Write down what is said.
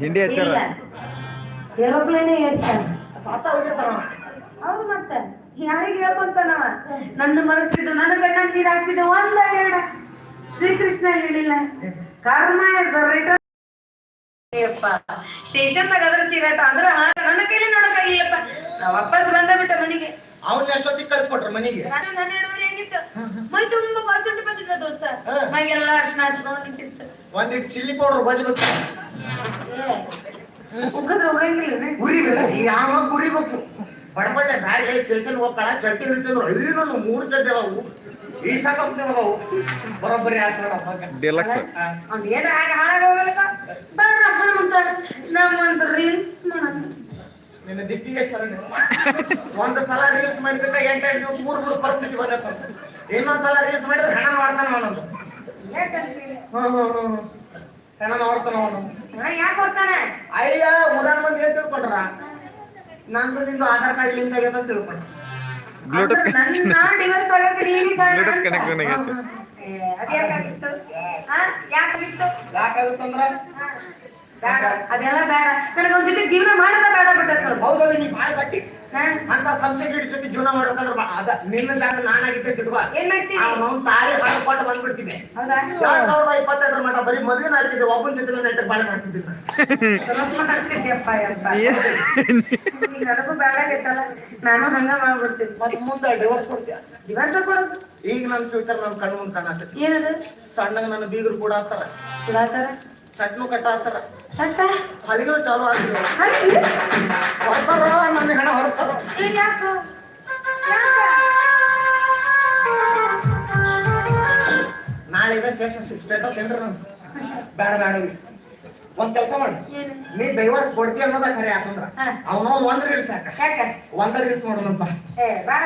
ಹಿಂಡಿ ಹಚ್ಚಾರ ಏರೋಪ್ಲೇನೇ ಏರ್ತಾನ ಸಾತ ಹೋಗಿರ್ತಾನ ಅವ. ಹೌದು ಮತ್ತೆ. ಯಾರಿಗೆ ಹೇಳ್ಕೊಂತಾನವ ನನ್ನ ಮರಕ್ಕಿದ್ದು ನನ್ನ ಗಂಡನ ನೀರು ಹಾಕ್ಸಿದ್ದು ಒಂದ ಎರಡ ಶ್ರೀಕೃಷ್ಣ ಹೇಳಿಲ್ಲ. ಕರ್ಮ ರಿಟರ್ನ್ ಸ್ಟೇಷನ್ದಾಗ ಅದ್ರ ತಿರಾಟ ಅಂದ್ರ ನನ್ನ ಕೈಲಿ ನೋಡಕ್ಕಾಗಿಲ್ಲಪ್ಪ ನಾ ವಾಪಸ್ ಬಂದ ಬಿಟ್ಟ ಮನೆಗೆ. ಅವ್ನ ಎಷ್ಟೊತ್ತಿಗೆ ಕಳ್ಸ್ಕೊಟ್ರ ಮನೆಗೆ. ನಾನು ಹನ್ನೆರಡುವರೆ ಆಗಿತ್ತು ಮೈ ತುಂಬಾ ಬಾಚುಂಟು ಬಂದಿದ್ದ ದೋಸ್ತ. ಮೈಗೆಲ್ಲ ಅರ್ಶನ ಹಚ್ಕೊಂಡು ನಿಂತಿತ್ತು. ಒಂದಿಟ್ಟು ಚಿಲ್ಲಿ ಪೌಡರ್ ಬಜ್ಬೇಕು ಉರಿಬೇಕು ಯಾವಾಗ ಉರಿಬೇಕು ಬಡಬಡ್ಡೆ ಬ್ಯಾಡ ಸ್ಟೇಷನ್ ಹೋಗ್ಕಳ ಚಡ್ಡಿ ಹಿಡಿತಿದ್ರು ಇನ್ನೊಂದು ಮೂರು ಚಡ್ಡಿ ಅದಾವು. ಈ ಕಂಪ್ನಿ ಅದಾವು. ಬರೋಬ್ಬರಿ ಆತ ಡೆಲಕ್ಸ್ ಅವ್ನ್ ಏನ್ ಹಾಗ ಹಾಳಾಗ ಹೋಗಲಕ್ಕ ಬರ್ರ ಅಂತ ನಮ್ಮೊಂದು ರೀಲ್ಸ್ ಮಾಡೋಣ. ನಿನ್ನ ದಿಕ್ಕಿಗೆ ಶರಣ ಒಂದ್ ಸಲ ರೀಲ್ಸ್ ಮಾಡಿದ್ರೆ ಎಂಟೆಂಟು ದಿವಸ ಮೂರು ಮೂರು ಪರಿಸ್ಥಿತಿ ಬಂದತ್ತ ಇನ್ನೊಂದ್ ಸಲ ರೀಲ್ಸ್ ಮಾಡಿದ್ರೆ ಹಣ ಮಾಡ್ತಾನ ಅವನೊಂದು ಹ್ಮ್ ಹ್ಮ್ ಹಣ ಮಾಡ್ತಾನ ಅವನು. ಯಾಕೆ ಕೊಡ್ತಾನೆ ಅಯ್ಯ ಊರಾನ್ ಮಂದಿ ಏನ್ ತಿಳ್ಕೊಂಡ್ರ? ನಂದು ನಿಂದು ಆಧಾರ್ ಕಾರ್ಡ್ ಲಿಂಕ್ ಆಗ್ಯದ ಅಂತ ತಿಳ್ಕೊಂಡ್ರ. ಬ್ಲೂಟೂತ್. ಕನೆಕ್ಷನ್ ಆಗೈತೆ. ಯಾಕಾಗಿತ್ತು ಹಾ ಯಾಕಾಗಿತ್ತು ಯಾಕಾಗುತ್ತಂದ್ರ ಬೇಡ ಅದೆಲ್ಲ ಬೇಡ. ನನಗೆ ಒಂದ್ ಜೊತೆ ಜೀವನ ಮಾಡೋದ ಬೇಡ ಬಿಟ್ಟದ್ ನೋಡು. ಹೌದಲ್ಲ ನೀ ಬಾಳ ಗಟ್ಟಿ ಹಾ? ಅಂತ ಸಂಸೆಗಿಡ್ ಜೊತೆ ಜೀವನ ಮಾಡ್ಬೇಕಂದ್ರ ಅದ ನಿನ್ನ ಜಾಗ ನಾನಾಗಿದ್ದೆ ತಿಳ್ಕೊ ಏನ್ ಮಾಡ್ತೀನಿ? ಅವ್ನು ತಾಳಿ ಹಾಳು ಕೊಟ್ಟು ಬಂದ್ಬಿಡ್ತೀನಿ ಎರಡ್ ಸಾವಿರದ ಇಪ್ಪತ್ತೆರಡರ ಮಟ್ಟ ಬರೀ ಮದುವೆ ಆಗ್ತಿದ್ದೆ ಒಬ್ಬನ ಜೊತೆ ನೆಟ್ಟ ಬಾಳೆ ಮಾಡ್ತಿದ್ದಿಲ್ಲ ನನಗೂ ಬೇಡ ಆಗೈತಲ್ಲ ನಾನು ಹಂಗ ಮಾಡ್ಬಿಡ್ತೀನಿ. ಮತ್ ಮುಂದೆ ಡಿವೋರ್ಸ್ ಕೊಡ್ತೀಯ? ದಿವಸ ಕೊಡು. ಈಗ ನನ್ನ ಫ್ಯೂಚರ್ ನನ್ನ ಕಣ್ಣು ಮುಂದೆ ಕಾಣತ್ತೆ ಏನದು? ಸಣ್ಣಗ ನನ್ನ ಬೀಗರು ಕೂಡ ಆಗ್ತಾರ ಸುಡಾತಾರ ಚಟ್ನು ಕಟ್ಟ ಸತ್ತ ಹಲಿಗಳು ಚಾಲು ಆಗಿಲ್ಲ ಹಂಗೆ? ಹೊರ್ತಾರ ನನ್ನ ಹೆಣ ಹೊರತಾರ ಯಾಕು? ನಾಳೆ ಇದೆ ಸ್ಟೇಷನ್ ಸ್ಟೇಟಸ್ ಏನ್ರಿ ನಾನು ಬೇಡ ಬೇಡ. ಒಂದ್ ಕೆಲಸ ಮಾಡಿ. ನೀ ಡೈವರ್ಸ್ ಕೊಡ್ತಿ ಅನ್ನೋದ ಖರೆ ಯಾಕಂದ್ರ. ಅವನ ಒಂದ್ ರೀಲ್ಸ್ ಯಾಕ? ಒಂದ ರೀಲ್ಸ್ ಮಾಡೋಣಪ್ಪ. ಏ ಬೇಡ